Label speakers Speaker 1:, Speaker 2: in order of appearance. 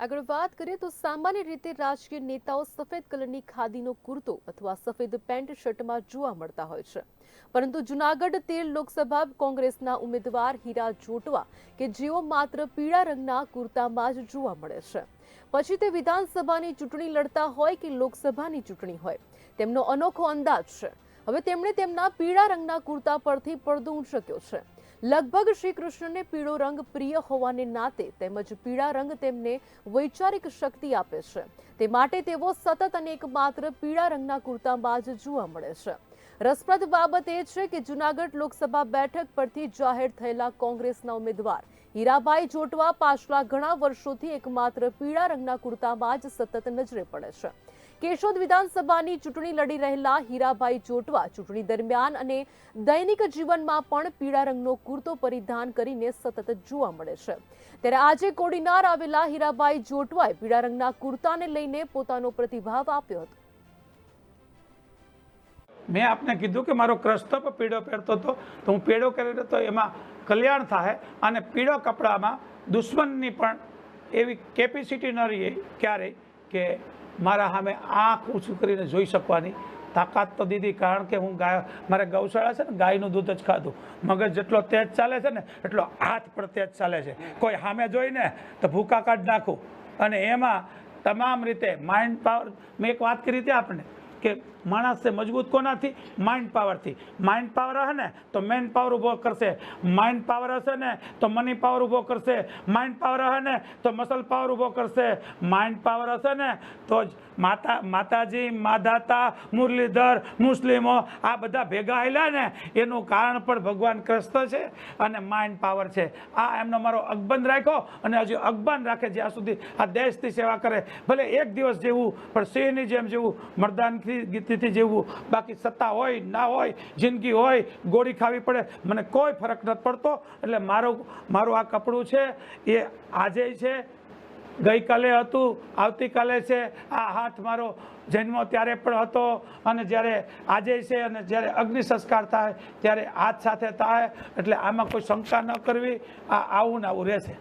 Speaker 1: આગળ વાત કરીએ તો સામાન્ય રીતે રાજકીય નેતાઓ સફેદ કલરની ખાદીનો કુર્તો અથવા સફેદ પેન્ટ શર્ટમાં જોવા મળતા હોય છે. પરંતુ જુનાગઢ તેર લોકસભા કોંગ્રેસના ઉમેદવાર હીરા જોટવા કે જેઓ માત્ર પીળા રંગના કુર્તામાં જ જોવા મળે છે. પછી તે વિધાનસભાની ચૂંટણી લડતા હોય કે લોકસભાની ચૂંટણી હોય, તેમનો અનોખો અંદાજ છે. હવે તેમણે તેમના પીળા રંગના કુર્તા પરથી પડદો ઉંચક્યો છે. લગભગ શ્રી કૃષ્ણને પીળો રંગ પ્રિય હોવાને નાતે તેમજ પીળા રંગ તેમને વૈચારિક શક્તિ આપે છે. તે માટે તેઓ સતત અને એકમાત્ર પીળા રંગના કુર્તામાં જ જોવા મળે છે. રસપ્રદ બાબત એ છે કે જુનાગઢ લોકસભા બેઠક પરથી જાહેર થયેલા કોંગ્રેસના ઉમેદવાર હીરાભાઈ જોટવા પાછલા ઘણા વર્ષોથી એકમાત્ર પીળા રંગના કુર્તામાં જ સતત નજરે પડે છે. કેશોદ વિધાનસભાની ચૂંટણી લડી રહેલા હીરાભાઈ જોટવા ચૂંટણી દરમિયાન અને દૈનિક જીવનમાં પણ પીળા રંગનો કુર્તો પરિધાન કરીને સતત જોવા મળે છે. ત્યારે આજે કોડીનાર આવેલા હીરાભાઈ જોટવાએ પીળા રંગના કુર્તાને લઈને પોતાનો પ્રતિભાવ આપ્યો હતો.
Speaker 2: મેં આપને કીધું કે મારો ક્રસ્તો પણ પીળો પહેરતો હતો, તો હું પીળો કર્યો તો એમાં કલ્યાણ થાય અને પીળો કપડામાં દુશ્મનની પણ એવી કેપેસિટી ન રહી ક્યારેય કે મારા સામે આંખ ઊંચું કરીને જોઈ શકવાની તાકાત તો દીધી, કારણ કે હું ગાય, મારે ગૌશાળા છે ને, ગાયનું દૂધ જ ખાધું. મગજ જેટલો તેજ ચાલે છે ને, એટલો હાથ પણ તેજ ચાલે છે. કોઈ સામે જોઈને તો ભૂકા કાઢ નાખું. અને એમાં તમામ રીતે માઇન્ડ પાવર મેં એક વાત કરી હતી આપણે કે માણસ છે મજબૂત કોનાથી? માઇન્ડ પાવરથી માઇન્ડ પાવર હશે ને, તો મેન પાવર ઊભો કરશે. માઇન્ડ પાવર હશે ને, તો મની પાવર ઊભો કરશે. માઇન્ડ પાવર હશે ને, તો મસલ પાવર ઊભો કરશે. માઇન્ડ પાવર હશે ને, તો જ માતા, માતાજી, માધાતા, મુરલીધર, મુસ્લિમો, આ બધા ભેગા આવેલા ને, એનું કારણ પણ ભગવાન કૃષ્ણ છે અને માઇન્ડ પાવર છે. આ એમનો મારો અકબંધ રાખ્યો અને હજી અકબંધ રાખે જ્યાં સુધી આ દેશની સેવા કરે. ભલે એક દિવસ જેવું, પણ સિંહની જેમ જેવું મરદાનથી ગીતીથી જેવું બાકી સત્તા હોય, ના હોય, જિંદગી હોય, ગોળી ખાવી પડે, મને કોઈ ફરક નથી પડતો. એટલે મારું મારું આ કપડું છે, એ આજે છે, ગઈકાલે હતું, આવતીકાલે છે. આ હાથ મારો જન્મ ત્યારે પણ હતો અને જ્યારે આજે છે અને જ્યારે અગ્નિ સંસ્કાર થાય, ત્યારે હાથ સાથે થાય. એટલે આમાં કોઈ શંકા ન કરવી. આ આવું ને આવું રહેશે.